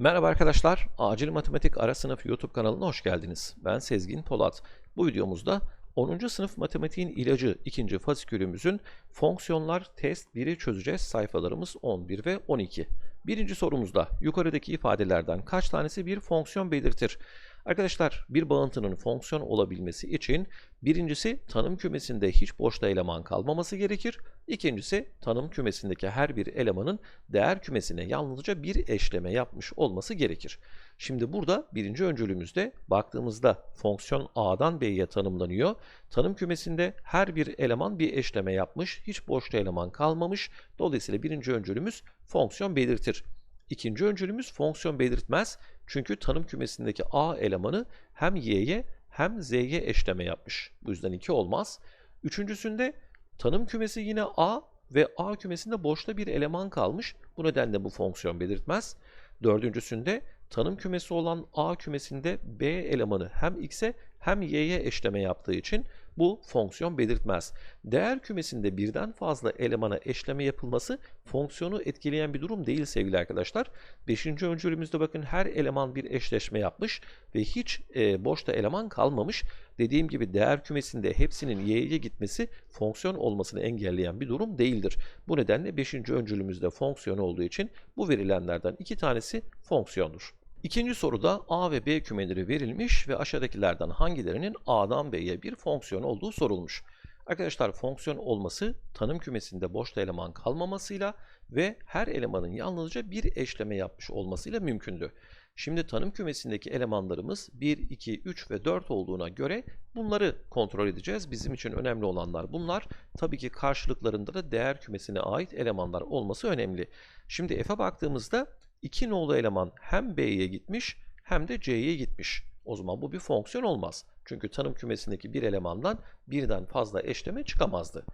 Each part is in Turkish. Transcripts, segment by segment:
Merhaba arkadaşlar, Acil Matematik Ara Sınıf YouTube kanalına hoş geldiniz. Ben Sezgin Polat. Bu videomuzda 10. sınıf matematiğin ilacı 2. fasikülümüzün fonksiyonlar test 1'i çözeceğiz. Sayfalarımız 11 ve 12. Birinci sorumuzda yukarıdaki ifadelerden kaç tanesi bir fonksiyon belirtir? Arkadaşlar bir bağıntının fonksiyon olabilmesi için birincisi tanım kümesinde hiç boşta eleman kalmaması gerekir. İkincisi tanım kümesindeki her bir elemanın değer kümesine yalnızca bir eşleme yapmış olması gerekir. Şimdi burada birinci öncülümüzde baktığımızda fonksiyon A'dan B'ye tanımlanıyor. Tanım kümesinde her bir eleman bir eşleme yapmış, hiç boşta eleman kalmamış. Dolayısıyla birinci öncülümüz fonksiyon belirtir. İkinci öncülümüz fonksiyon belirtmez. Çünkü tanım kümesindeki A elemanı hem Y'ye hem Z'ye eşleme yapmış. Bu yüzden 2 olmaz. Üçüncüsünde tanım kümesi yine A ve A kümesinde boşta bir eleman kalmış. Bu nedenle bu fonksiyon belirtmez. Dördüncüsünde tanım kümesi olan A kümesinde B elemanı hem X'e hem Y'ye eşleme yaptığı için bu fonksiyon belirtmez. Değer kümesinde birden fazla elemana eşleme yapılması fonksiyonu etkileyen bir durum değil sevgili arkadaşlar. Beşinci öncülümüzde bakın her eleman bir eşleşme yapmış ve hiç e, boşta eleman kalmamış. Dediğim gibi değer kümesinde hepsinin y'ye gitmesi fonksiyon olmasını engelleyen bir durum değildir. Bu nedenle beşinci öncülümüzde fonksiyon olduğu için bu verilenlerden iki tanesi fonksiyondur. İkinci soruda A ve B kümeleri verilmiş ve aşağıdakilerden hangilerinin A'dan B'ye bir fonksiyon olduğu sorulmuş. Arkadaşlar fonksiyon olması tanım kümesinde boşta eleman kalmamasıyla ve her elemanın yalnızca bir eşleme yapmış olmasıyla mümkündü. Şimdi tanım kümesindeki elemanlarımız 1, 2, 3 ve 4 olduğuna göre bunları kontrol edeceğiz. Bizim için önemli olanlar bunlar. Tabii ki karşılıklarında da değer kümesine ait elemanlar olması önemli. Şimdi F'e baktığımızda 2 nolu eleman hem B'ye gitmiş hem de C'ye gitmiş. O zaman bu bir fonksiyon olmaz. Çünkü tanım kümesindeki bir elemandan birden fazla eşleme çıkamazdı.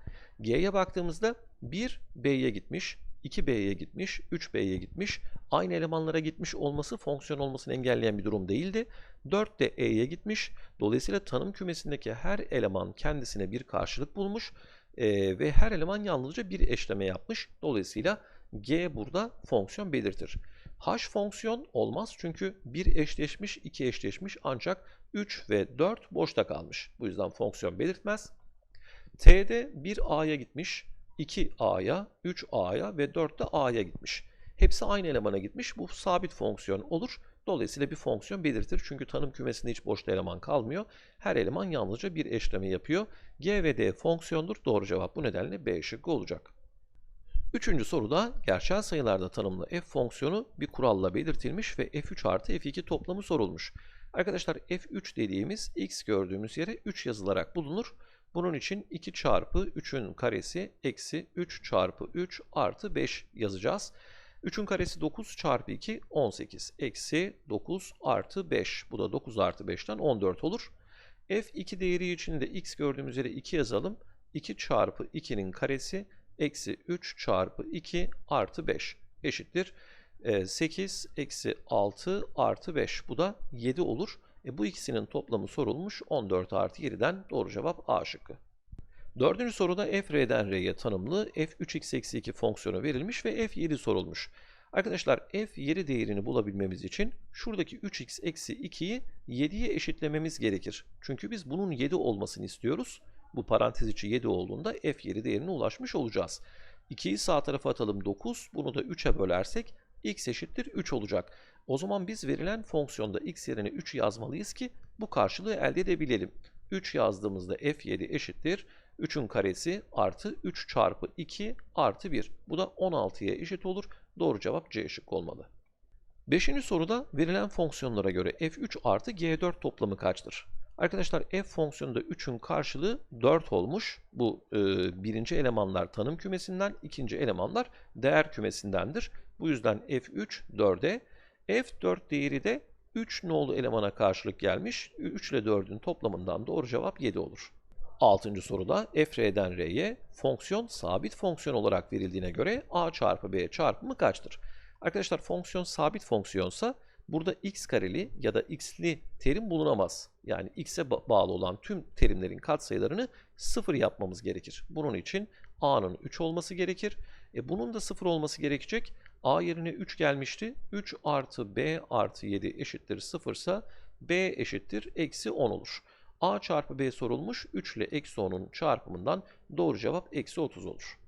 G'ye baktığımızda 1 B'ye gitmiş, 2 B'ye gitmiş, 3 B'ye gitmiş. Aynı elemanlara gitmiş olması fonksiyon olmasını engelleyen bir durum değildi. 4 de E'ye gitmiş. Dolayısıyla tanım kümesindeki her eleman kendisine bir karşılık bulmuş ee, ve her eleman yalnızca bir eşleme yapmış. Dolayısıyla G burada fonksiyon belirtir. H fonksiyon olmaz çünkü bir eşleşmiş, iki eşleşmiş ancak 3 ve 4 boşta kalmış. Bu yüzden fonksiyon belirtmez. T'de 1 A'ya gitmiş, 2 A'ya, 3 A'ya ve 4 de A'ya gitmiş. Hepsi aynı elemana gitmiş. Bu sabit fonksiyon olur. Dolayısıyla bir fonksiyon belirtir. Çünkü tanım kümesinde hiç boşta eleman kalmıyor. Her eleman yalnızca bir eşleme yapıyor. G ve D fonksiyondur. Doğru cevap bu nedenle B şıkkı olacak. Üçüncü soruda gerçel sayılarda tanımlı f fonksiyonu bir kuralla belirtilmiş ve f3 artı f2 toplamı sorulmuş. Arkadaşlar f3 dediğimiz x gördüğümüz yere 3 yazılarak bulunur. Bunun için 2 çarpı 3'ün karesi eksi 3 çarpı 3 artı 5 yazacağız. 3'ün karesi 9 çarpı 2 18 eksi 9 artı 5. Bu da 9 artı 5'ten 14 olur. f2 değeri için de x gördüğümüz yere 2 yazalım. 2 çarpı 2'nin karesi eksi 3 çarpı 2 artı 5 eşittir. 8 e, eksi 6 artı 5 bu da 7 olur. E, bu ikisinin toplamı sorulmuş 14 artı 7'den doğru cevap A şıkkı. Dördüncü soruda f r'den r'ye tanımlı f3x eksi 2 fonksiyonu verilmiş ve f7 sorulmuş. Arkadaşlar f7 değerini bulabilmemiz için şuradaki 3x eksi 2'yi 7'ye eşitlememiz gerekir. Çünkü biz bunun 7 olmasını istiyoruz. Bu parantez içi 7 olduğunda f7 değerine ulaşmış olacağız. 2'yi sağ tarafa atalım 9. Bunu da 3'e bölersek x eşittir 3 olacak. O zaman biz verilen fonksiyonda x yerine 3 yazmalıyız ki bu karşılığı elde edebilelim. 3 yazdığımızda f7 eşittir 3'ün karesi artı 3 çarpı 2 artı 1. Bu da 16'ya eşit olur. Doğru cevap C şık olmalı. Beşinci soruda verilen fonksiyonlara göre f3 artı g4 toplamı kaçtır? Arkadaşlar f fonksiyonunda 3'ün karşılığı 4 olmuş. Bu e, birinci elemanlar tanım kümesinden, ikinci elemanlar değer kümesindendir. Bu yüzden f3 4'e, f4 değeri de 3 nolu elemana karşılık gelmiş. 3 ile 4'ün toplamından doğru cevap 7 olur. Altıncı soruda f r'den r'ye fonksiyon sabit fonksiyon olarak verildiğine göre a çarpı b çarpımı kaçtır? Arkadaşlar fonksiyon sabit fonksiyonsa burada x kareli ya da x'li terim bulunamaz. Yani x'e bağlı olan tüm terimlerin katsayılarını 0 yapmamız gerekir. Bunun için a'nın 3 olması gerekir. E bunun da 0 olması gerekecek. a yerine 3 gelmişti. 3 artı b artı 7 eşittir 0 ise b eşittir eksi 10 olur. a çarpı b sorulmuş. 3 ile eksi 10'un çarpımından doğru cevap eksi 30 olur.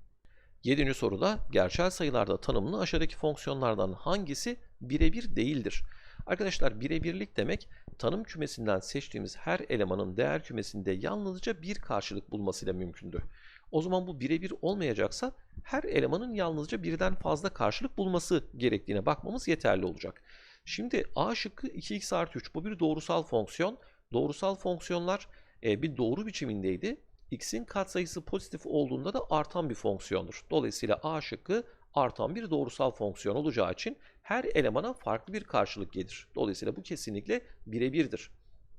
Yedinci soruda gerçel sayılarda tanımlı aşağıdaki fonksiyonlardan hangisi birebir değildir? Arkadaşlar birebirlik demek tanım kümesinden seçtiğimiz her elemanın değer kümesinde yalnızca bir karşılık bulmasıyla mümkündü. O zaman bu birebir olmayacaksa her elemanın yalnızca birden fazla karşılık bulması gerektiğine bakmamız yeterli olacak. Şimdi a şıkkı 2x artı 3 bu bir doğrusal fonksiyon. Doğrusal fonksiyonlar e, bir doğru biçimindeydi. X'in katsayısı pozitif olduğunda da artan bir fonksiyondur. Dolayısıyla a şıkkı artan bir doğrusal fonksiyon olacağı için her elemana farklı bir karşılık gelir. Dolayısıyla bu kesinlikle birebirdir.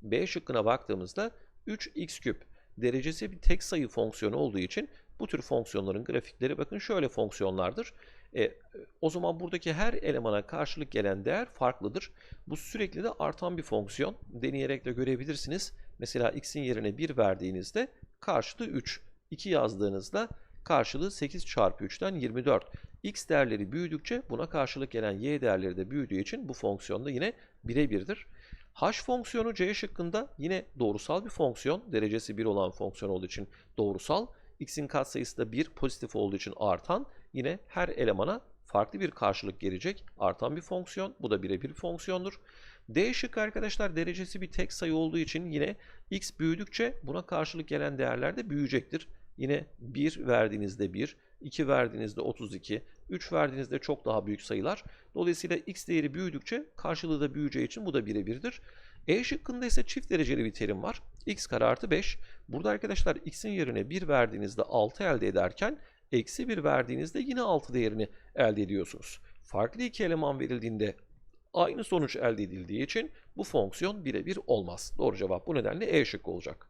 B şıkkına baktığımızda 3x küp derecesi bir tek sayı fonksiyonu olduğu için bu tür fonksiyonların grafikleri bakın şöyle fonksiyonlardır. E, o zaman buradaki her elemana karşılık gelen değer farklıdır. Bu sürekli de artan bir fonksiyon. Deneyerek de görebilirsiniz. Mesela x'in yerine 1 verdiğinizde karşılığı 3. 2 yazdığınızda karşılığı 8 çarpı 3'ten 24. x değerleri büyüdükçe buna karşılık gelen y değerleri de büyüdüğü için bu fonksiyon da yine birebirdir. h fonksiyonu c şıkkında yine doğrusal bir fonksiyon. Derecesi 1 olan fonksiyon olduğu için doğrusal. x'in katsayısı da 1 pozitif olduğu için artan. Yine her elemana farklı bir karşılık gelecek. Artan bir fonksiyon. Bu da birebir bir fonksiyondur. D şıkkı arkadaşlar derecesi bir tek sayı olduğu için yine x büyüdükçe buna karşılık gelen değerler de büyüyecektir. Yine 1 verdiğinizde 1, 2 verdiğinizde 32, 3 verdiğinizde çok daha büyük sayılar. Dolayısıyla x değeri büyüdükçe karşılığı da büyüyeceği için bu da birebirdir. E şıkkında ise çift dereceli bir terim var. x kare artı 5. Burada arkadaşlar x'in yerine 1 verdiğinizde 6 elde ederken eksi 1 verdiğinizde yine 6 değerini elde ediyorsunuz. Farklı iki eleman verildiğinde aynı sonuç elde edildiği için bu fonksiyon birebir olmaz. Doğru cevap bu nedenle E şıkkı olacak.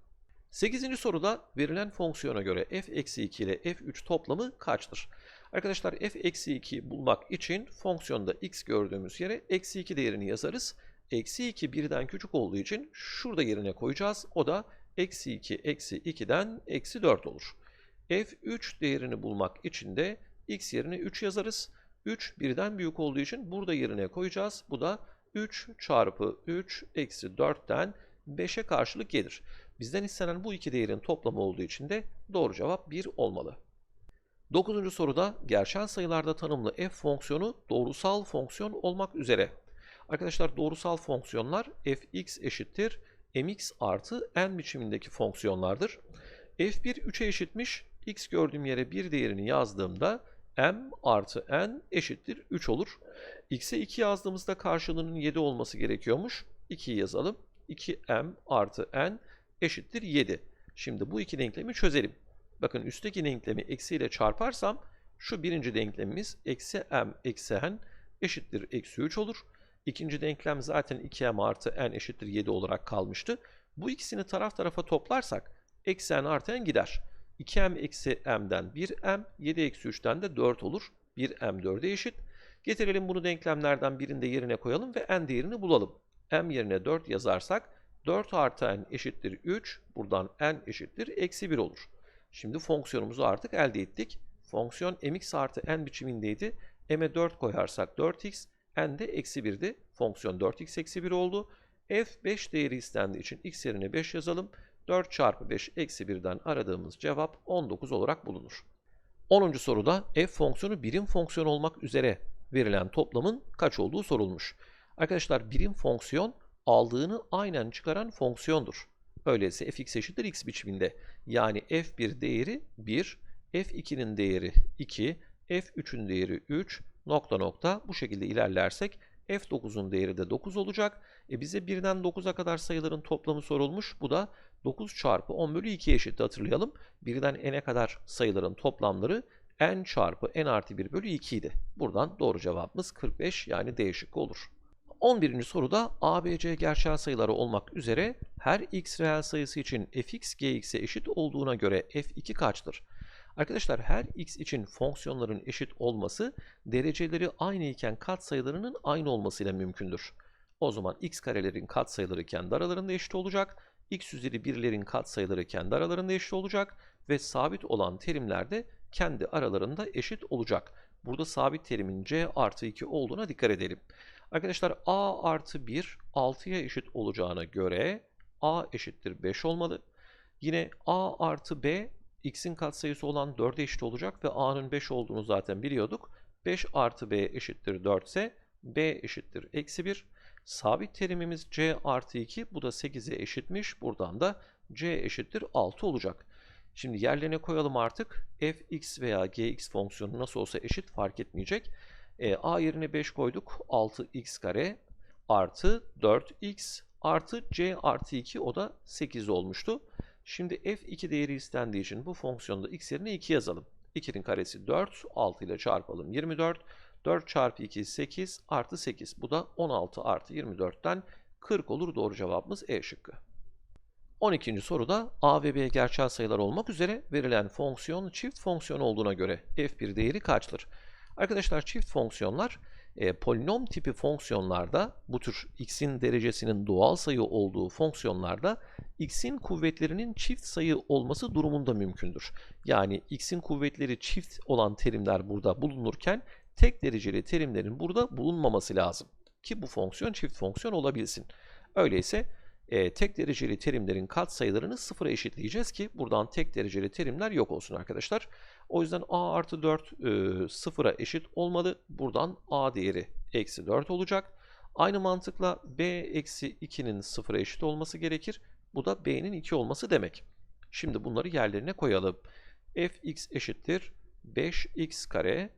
8. soruda verilen fonksiyona göre f-2 ile f3 toplamı kaçtır? Arkadaşlar f-2 bulmak için fonksiyonda x gördüğümüz yere eksi 2 değerini yazarız. Eksi 2 birden küçük olduğu için şurada yerine koyacağız. O da eksi 2 eksi 2'den eksi 4 olur. f3 değerini bulmak için de x yerine 3 yazarız. 3 birden büyük olduğu için burada yerine koyacağız. Bu da 3 çarpı 3 eksi 4'ten 5'e karşılık gelir. Bizden istenen bu iki değerin toplamı olduğu için de doğru cevap 1 olmalı. 9. soruda gerçel sayılarda tanımlı f fonksiyonu doğrusal fonksiyon olmak üzere. Arkadaşlar doğrusal fonksiyonlar fx eşittir mx artı n biçimindeki fonksiyonlardır. f1 3'e eşitmiş. x gördüğüm yere bir değerini yazdığımda m artı n eşittir 3 olur. x'e 2 yazdığımızda karşılığının 7 olması gerekiyormuş. 2'yi yazalım. 2m artı n eşittir 7. Şimdi bu iki denklemi çözelim. Bakın üstteki denklemi eksiyle çarparsam şu birinci denklemimiz eksi m eksi n eşittir eksi 3 olur. İkinci denklem zaten 2m artı n eşittir 7 olarak kalmıştı. Bu ikisini taraf tarafa toplarsak eksi n artı n gider. 2m eksi m'den 1m, 7 eksi 3'ten de 4 olur. 1m 4'e eşit. Getirelim bunu denklemlerden birinde yerine koyalım ve n değerini bulalım. m yerine 4 yazarsak 4 artı n eşittir 3. Buradan n eşittir eksi 1 olur. Şimdi fonksiyonumuzu artık elde ettik. Fonksiyon mx artı n biçimindeydi. m'e 4 koyarsak 4x, n de eksi 1'di. Fonksiyon 4x eksi 1 oldu. f 5 değeri istendiği için x yerine 5 yazalım. 4 çarpı 5 eksi 1'den aradığımız cevap 19 olarak bulunur. 10. soruda f fonksiyonu birim fonksiyon olmak üzere verilen toplamın kaç olduğu sorulmuş. Arkadaşlar birim fonksiyon aldığını aynen çıkaran fonksiyondur. Öyleyse fx eşittir x biçiminde. Yani f1 değeri 1, f2'nin değeri 2, f3'ün değeri 3, nokta nokta bu şekilde ilerlersek f9'un değeri de 9 olacak. E bize 1'den 9'a kadar sayıların toplamı sorulmuş. Bu da 9 çarpı 10 bölü 2 eşit hatırlayalım. 1'den n'e kadar sayıların toplamları n çarpı n artı 1 bölü 2 idi. Buradan doğru cevabımız 45 yani D şıkkı olur. 11. soruda ABC gerçel sayıları olmak üzere her x reel sayısı için fx gx'e eşit olduğuna göre f2 kaçtır? Arkadaşlar her x için fonksiyonların eşit olması dereceleri aynı iken katsayılarının aynı olmasıyla mümkündür. O zaman x karelerin katsayıları kendi aralarında eşit olacak, x üzeri birlerin katsayıları kendi aralarında eşit olacak ve sabit olan terimler de kendi aralarında eşit olacak. burada sabit terimin c artı 2 olduğuna dikkat edelim. Arkadaşlar a artı 1 6'ya eşit olacağına göre a eşittir 5 olmalı. Yine a artı b x'in katsayısı olan 4'e eşit olacak ve a'nın 5 olduğunu zaten biliyorduk. 5 artı b eşittir 4 ise b eşittir eksi 1. Sabit terimimiz c artı 2 bu da 8'e eşitmiş. Buradan da c eşittir 6 olacak. Şimdi yerlerine koyalım artık. fx veya gx fonksiyonu nasıl olsa eşit fark etmeyecek. E, a yerine 5 koyduk. 6x kare artı 4x artı c artı 2 o da 8 olmuştu. Şimdi f2 değeri istendiği için bu fonksiyonda x yerine 2 yazalım. 2'nin karesi 4, 6 ile çarpalım 24. 4 çarpı 2 8 artı 8. Bu da 16 artı 24'ten 40 olur. Doğru cevabımız E şıkkı. 12. soruda a ve b gerçel sayılar olmak üzere verilen fonksiyon çift fonksiyon olduğuna göre f1 değeri kaçtır? Arkadaşlar çift fonksiyonlar e, polinom tipi fonksiyonlarda bu tür x'in derecesinin doğal sayı olduğu fonksiyonlarda x'in kuvvetlerinin çift sayı olması durumunda mümkündür. Yani x'in kuvvetleri çift olan terimler burada bulunurken tek dereceli terimlerin burada bulunmaması lazım ki bu fonksiyon çift fonksiyon olabilsin. Öyleyse e, tek dereceli terimlerin katsayılarını sıfıra eşitleyeceğiz ki buradan tek dereceli terimler yok olsun arkadaşlar. O yüzden a artı 4 e, sıfıra eşit olmalı. Buradan a değeri eksi 4 olacak. Aynı mantıkla b eksi 2'nin sıfıra eşit olması gerekir. Bu da b'nin 2 olması demek. Şimdi bunları yerlerine koyalım. fx eşittir 5x kare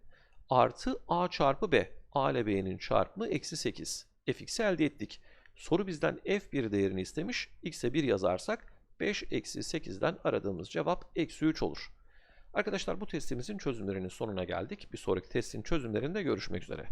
artı a çarpı b. a ile b'nin çarpımı eksi 8. fx'i elde ettik. Soru bizden f1 değerini istemiş. x'e 1 yazarsak 5 eksi 8'den aradığımız cevap eksi 3 olur. Arkadaşlar bu testimizin çözümlerinin sonuna geldik. Bir sonraki testin çözümlerinde görüşmek üzere.